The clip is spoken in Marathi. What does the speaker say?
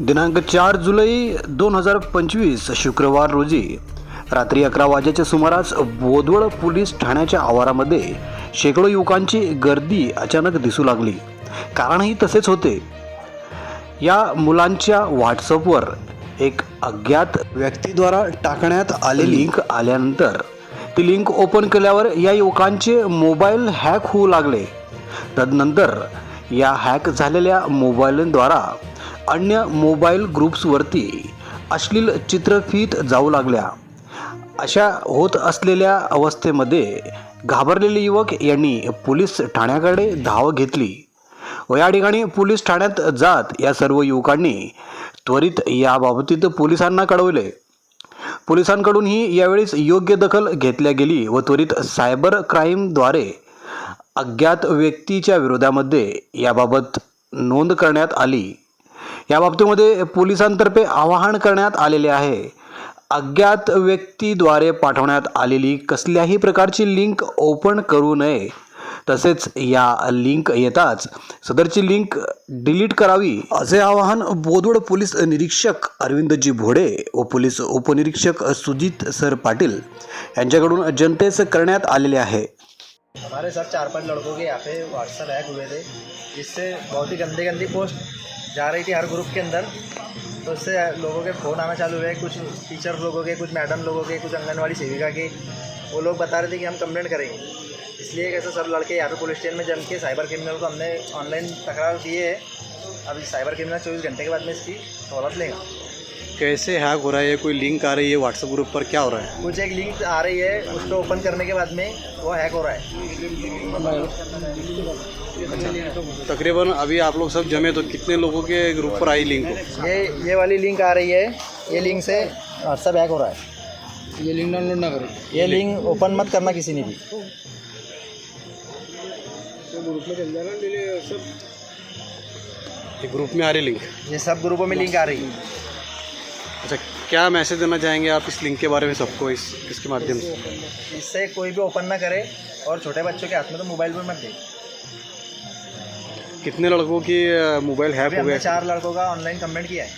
दिनांक चार जुलै दोन हजार पंचवीस शुक्रवार रोजी रात्री अकरा वाजेच्या सुमारास बोदवड पोलीस ठाण्याच्या आवारामध्ये शेकडो युवकांची गर्दी अचानक दिसू लागली. कारणही तसेच होते. या मुलांच्या व्हॉट्सअपवर एक अज्ञात व्यक्तीद्वारा टाकण्यात आलेली लिंक आल्यानंतर ती लिंक ओपन केल्यावर या युवकांचे मोबाईल हॅक होऊ लागले. तदनंतर या हॅक झालेल्या मोबाईलद्वारा अन्य मोबाईल ग्रुप्सवरती अश्लील चित्रफीत जाऊ लागल्या. अशा होत असलेल्या अवस्थेमध्ये घाबरलेले युवक यांनी पोलीस ठाण्याकडे धाव घेतली. व या ठिकाणी पोलीस ठाण्यात जात या सर्व युवकांनी त्वरित याबाबतीत पोलिसांना कळवले. पोलिसांकडूनही यावेळीस योग्य दखल घेतल्या गेली व त्वरित सायबर क्राईमद्वारे अज्ञात व्यक्तीच्या विरोधामध्ये याबाबत नोंद करण्यात आली. या बाबतीमध्ये पोलिसांतर्फे आवाहन करण्यात आलेले आहे. अज्ञात व्यक्तीद्वारे पाठवण्यात आलेली कसल्याही प्रकारची लिंक ओपन करू नये. तसेच या लिंक येताच सदरची लिंक डिलीट करावी असे आवाहन बोदवड पोलीस निरीक्षक अरविंदजी भोडे व पोलीस उपनिरीक्षक सुजित सर पाटील यांच्याकडून जनतेस करण्यात आलेले आहे. हमारे साथ चार पांच लड़कों के यहाँ पे व्हाट्सअप हैक हुए थे जिससे बहुत ही गंदी गंदी पोस्ट जा रही थी हर ग्रुप के अंदर। तो उससे लोगों के फ़ोन आना चालू हुए, कुछ टीचर लोगों के, कुछ मैडम लोगों के, कुछ आंगनबाड़ी सेविका के। वो लोग बता रहे थे कि हम कंप्लेंट करेंगे। इसलिए कैसे सब लड़के यहाँ पे पुलिस स्टेशन में जम के साइबर क्रिमिनल को हमने ऑनलाइन तकरार किए है। अब साइबर क्रिमिनल चौबीस घंटे के बाद में इसकी सहूलत लेगा। कैसे हैक हो रहा है? कोई लिंक आ रही है व्हाट्सएप ग्रुप पर? क्या हो रहा है? कुछ एक लिंक आ रही है उसको ओपन करने के बाद में वो हैक हो रहा है। तकरीबन अभी आप लोग सब जमे तो कितने लोगों के ग्रुप पर आई लिंक ये ये वाली लिंक आ रही है ये लिंक से व्हाट्सएप हैक हो रहा है। ये लिंक डाउनलोड ना करें। ये लिंक ओपन मत करना किसी ने भी। ये ग्रुप में आ रही लिंक ये सब ग्रुपों में लिंक आ रही। है अच्छा क्या मैसेज देना चाहेंगे आप इस लिंक के बारे में सबको इस इसके माध्यम से? इससे कोई भी ओपन ना करे और छोटे बच्चों के हाथ में तो मोबाइल भी मत दे कितने लड़कों की मोबाइल हैक हो गया चार लड़कों का ऑनलाइन कमेंट किया है।